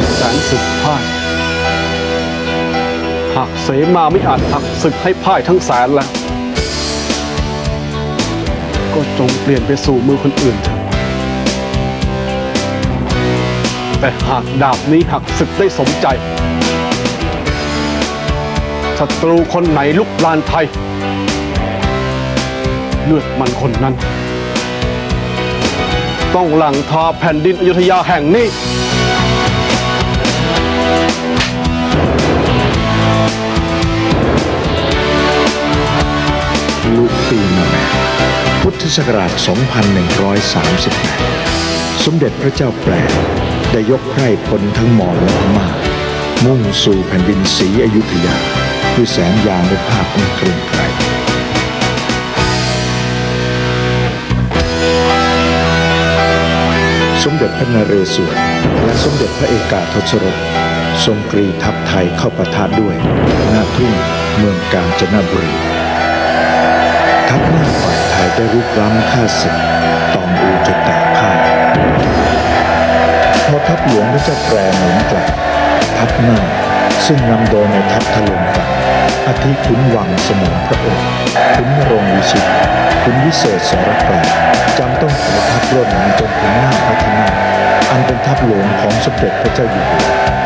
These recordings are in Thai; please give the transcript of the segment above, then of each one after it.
นศึกพ่ายหากเสมาไม่อาจผลักศึกให้พ่ายทั้งแสนแล้ว ก็จงเปลี่ยนไปสู่มือคนอื่นเถอะแต่หากดาบนี้หักศึกได้สมใจศัตรูคนไหนลุกลานไทย เลือดมันคนนั้น ต้องหลังทาแผ่นดินอยุธยาแห่งนี้ ลุปีมาแม่พุทธศักราช 2138 สมเด็จพระเจ้าแปลได้ยกไพร่พลทั้งมอญและพม่ามุ่งสู่แผ่นดินศรีอยุธยา ด้วยแสงยานุภาพอันเกรียงไกรสมเด็จพระนเรศวรและสมเด็จพระเอกาทศรส ทรงกรีทัพไทยเข้าประทะด้วยหน้าทุ่งเมืองกาญจนบุรี ทัพหน้าฝ่ายไทยได้รุกล้ำฆ่าศึกตองอูจนแตกพ่ายพอทัพหลวงพระเจ้าแปรหนุนกลับทัพหน้าซึ่งนำโดยในทัพทะลงกันอาทิขุนวังสมองพระองค์ขุนนรงวิชิตขุนวิเศษสรกรจำต้องขอทัพร่นมาจนถึงหน้าพัฒนาอันเป็นทัพหลวงของสมเด็จพระเจ้าอยู่หัว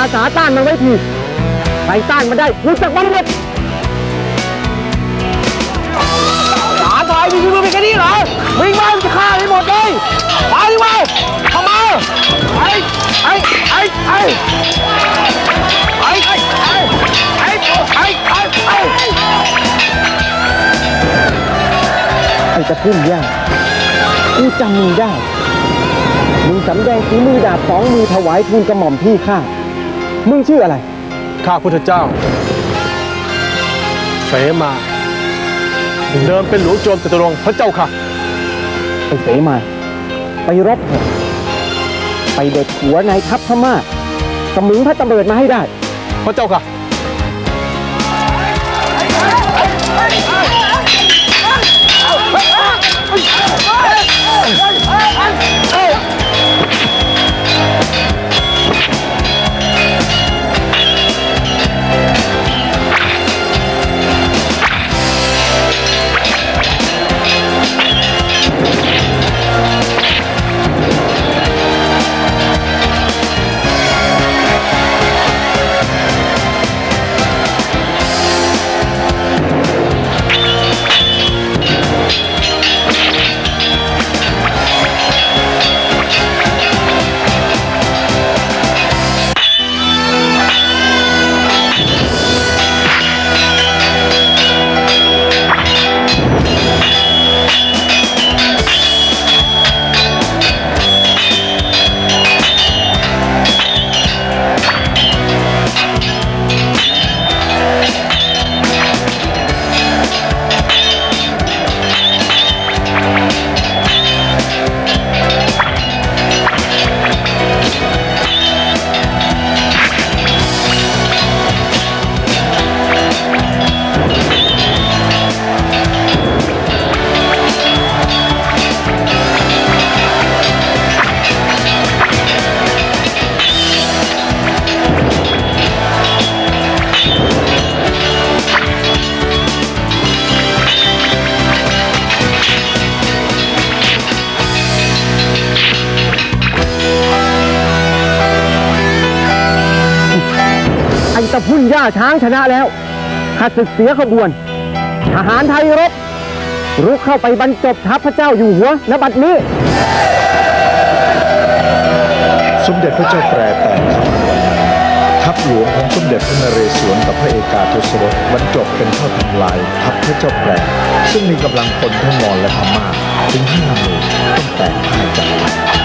อาสาต้านมันไว้ทีใครต้านมันได้รู้จักมันหมดทหารไทยมีมือเป็นแค่นี้เหรอวิ่งมาจะฆ่าให้หมดเลยไปดิวะเข้ามาไอ้ไอ้ไอ้ไอ้ไอ้ไอ้ไอ้ไอ้ไอ้ไอ้ไอ้ไอ้ไอ้ตะพุ่มย่ากูจำมึงได้มึงสำแดงฝีมือดาบสองมือถวายทูลกระหม่อมพี่ข้า มึงชื่ออะไร ข้าพุทธเจ้า เสมา เดิมเป็นหลวงโจรจตุรงค์พระเจ้าค่ะ ไปเสมา ไปรบเถอะไปเด็ดหัวนายทัพพม่าสมิงพระตำเริดมาให้ได้ พระเจ้าค่ะ ตะพุ่นย่าช้างชนะแล้วข้าศึกเสียขบวน ทหารไทยรบรุกเข้าไปบรรจบทัพพระเจ้าอยู่หัวณบัดนี้ สมเด็จพระเจ้าแปรแต่งทัพหลวงของสมเด็จพระนเรศวรกับพระเอกาทศรสบรรจบเป็นข้าทำลาย ทัพพระเจ้าแปรซึ่งมีกำลังพลทั้งมอญและพม่าถึงห้าหมื่นต้องแตกพ่ายจากไป